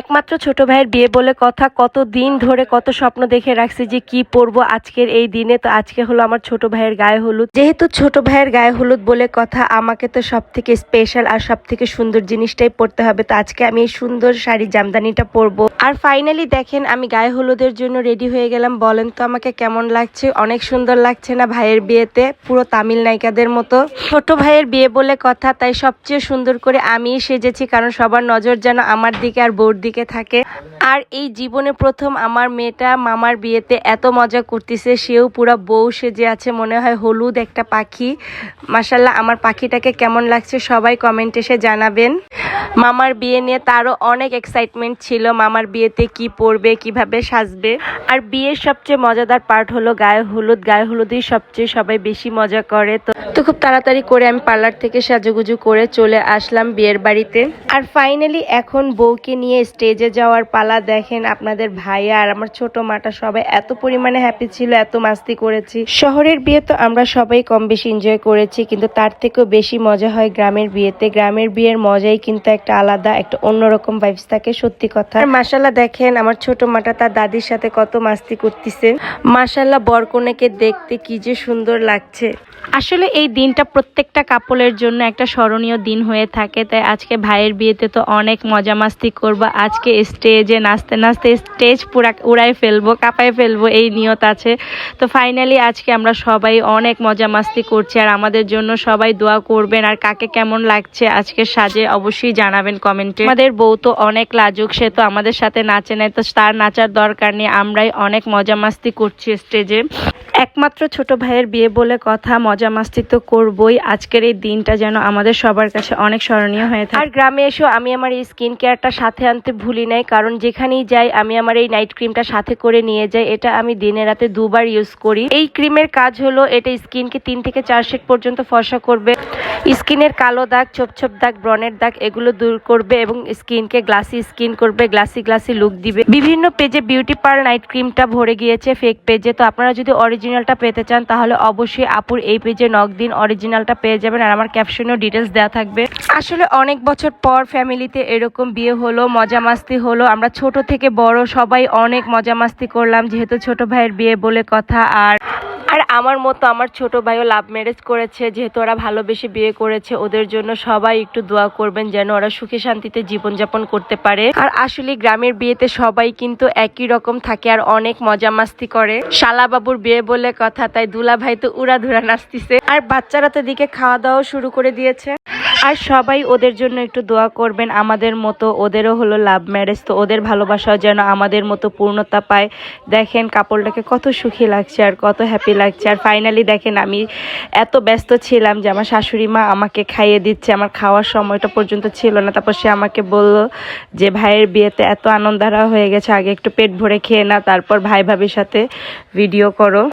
একমাত্র ছোট ভাইয়ের বিয়ে বলে কথা, কত দিন ধরে কত স্বপ্ন দেখে রাখছি যে কি পরবো আজকের এই দিনে। তো আজকে হলো আমার ছোট ভাইয়ের গায়ে হলুদ। যেহেতু ছোট ভাইয়ের গায়ে হলুদ বলে কথা, আমাকে তো সব থেকে স্পেশাল আর সব থেকে সুন্দর জিনিসটাই পরতে হবে। তো আজকে আমি এই সুন্দর শাড়ি জামদানিটা পরবো। আর ফাইনালি দেখেন, আমি গায়ে হলুদের জন্য রেডি হয়ে গেলাম। বলেন তো আমাকে কেমন লাগছে? অনেক সুন্দর লাগছে না ভাইয়ের বিয়েতে? পুরো তামিল নায়িকাদের মতো। ছোট ভাইয়ের বিয়ে বলে কথা, তাই সবচেয়ে সুন্দর করে আমিই সেজেছি, কারণ সবার নজর যেন আমার দিকে আর বউর দিকে থাকে। আর এই জীবনে প্রথম আমার মেয়েটা মামার বিয়েতে এত মজা করতেছে, সেও পুরো বউ সেজে আছে, মনে হয় হলুদ একটা পাখি। মাসাল্লাহ আমার পাখিটাকে কেমন লাগছে সবাই কমেন্ট এসে জানাবেন। মামার বিয়ে নিয়ে তারও অনেক এক্সাইটমেন্ট ছিল, মামার বিয়েতে কি পরবে, কীভাবে সাজবে। আর বিয়ের সবচেয়ে মজাদার পার্ট হলো গায়ে হলুদ, গায়ে হলুদই সবচেয়ে সবাই বেশি মজা করে। তো তো খুব তাড়াতাড়ি করে আমি পার্লার থেকে সাজুগুজু করে চলে আসলাম বিয়ের বাড়িতে। আর ফাইনালি এখন বউকে নিয়ে স্টেজে যাওয়ার পালা দেখেন আপনাদের ভাইয়া আর আমার ছোট মাটা সবাই। এত পরিমাণে হ্যাপি ছিল, এত মাস্তি করেছি। শহরের বিয়ে তো আমরা সবাই কম বেশি এনজয় করেছি, কিন্তু তার থেকেও বেশি মজা হয় গ্রামের বিয়েতে। গ্রামের বিয়ের মজাই কিন্তু একটা আলাদা, একটা অন্যরকম ভাইবস থাকে, সত্যি কথা। আর মাসাল্লাহ দেখেন আমার ছোট মাটা তার দাদির সাথে কত মাস্তি করতেছে। মাসাল্লাহ বরকনেকে দেখতে কি যে সুন্দর লাগছে। আসলে এই দিনটা প্রত্যেকটা কাপলের জন্য একটা স্মরণীয় দিন হয়ে থাকে। তাই আজকে ভাইয়ের বিয়েতে তো অনেক মজা মাস্তি করব। আজকে স্টেজে নাচতে নাচতে স্টেজ পুরা উড়াই ফেলব কাঁপায় ফেলব, এই নিয়ত আছে। তো ফাইনালি আজকে আমরা সবাই অনেক মজা মাস্তি করছি আর আমাদের জন্য সবাই দোয়া করবেন। আর কাকে কেমন লাগছে আজকে সাজে অবশ্যই জানাবেন কমেন্টে আমাদের বউ তো অনেক লাজুক, সে তো আমাদের সাথে নাচে নাই, তো তার নাচার দরকার নেই। আমরাই অনেক মজা মাস্তি করছি স্টেজে। একমাত্র ছোট ভাইয়ের বিয়ে বলে কথা, মজা মাস্তি তো করবই। আজকের এই দিনটা যেন আমাদের সবার কাছে অনেক স্মরণীয় হয়ে থাকে। আর গ্রামে এসেও আমি আমার এই স্কিন কেয়ারটা সাথে আনতে ভুলি নাই, কারণ যেখানেই যাই, আমি আমার এই নাইট ক্রিমটা সাথে করে নিয়ে যাই। এটা আমি দিনে রাতে দুবার ইউজ করি। এই ক্রিমের কাজ হলো, এটা স্কিনকে তিন থেকে চার শেড পর্যন্ত ফসা করবে। স্কিনের কালো দাগ, ছোপ ছোপ দাগ ব্রনের দাগ, এগুলো দূর করবে এবং স্কিনকে গ্লাসি স্কিন করবে, গ্লাসি গ্লাসি লুক দিবে। বিভিন্ন পেজে বিউটি পার্ল নাইট ক্রিমটা ভরে গিয়েছে ফেক পেজে তো আপনারা যদি অরিজিনালটা পেতে চান, তাহলে অবশ্যই আপুর এই পেজে নক দিন অরিজিনালটা পেয়ে যাবেন আর আমার ক্যাপশনেও ডিটেলস দেওয়া থাকবে। আসলে অনেক বছর পর ফ্যামিলিতে এরকম বিয়ে হলো, মজা মাস্তি হলো, আমরা ছোট থেকে বড় সবাই অনেক মজা মাস্তি করলাম, যেহেতু ছোট ভাইয়ের বিয়ে বলে কথা, আর আর আমার মতো আমার ছোট ভাইও লাভ ম্যারেজ করেছে, যেহেতু ওরা ভালোবেসে বিয়ে করেছে, ওদের জন্য সবাই একটু দোয়া করবেন যেন ওরা সুখে শান্তিতে জীবনযাপন করতে পারে। আর আসলে গ্রামের বিয়েতে সবাই কিন্তু একই রকম থাকে আর অনেক মজা মাস্তি করে। শালা বাবুর বিয়ে বলে কথা, তাই দুলা ভাই তো উড়াধুরা নাচতিছে। আর বাচ্চারা তো দিকে খাওয়া দাওয়া শুরু করে দিয়েছে। আর সবাই ওদের জন্য একটু দোয়া করবেন। আমাদের মতো ওদেরও হলো লাভ ম্যারেজ তো ওদের ভালোবাসাও যেন আমাদের মতো পূর্ণতা পায়। দেখেন কাপড়টাকে কত সুখী লাগছে আর কত হ্যাপি লাগছে। আর ফাইনালি দেখেন আমি এত ব্যস্ত ছিলাম যে আমার শাশুড়ি মা আমাকে খাইয়ে দিচ্ছে। আমার খাওয়ার সময়টা পর্যন্ত ছিল না। তারপর সে আমাকে বলল যে, ভাইয়ের বিয়েতে এত আনন্দারা হয়ে গেছে। আগে একটু পেট ভরে খেয়ে না তারপর ভাই ভাবির সাথে ভিডিও করো।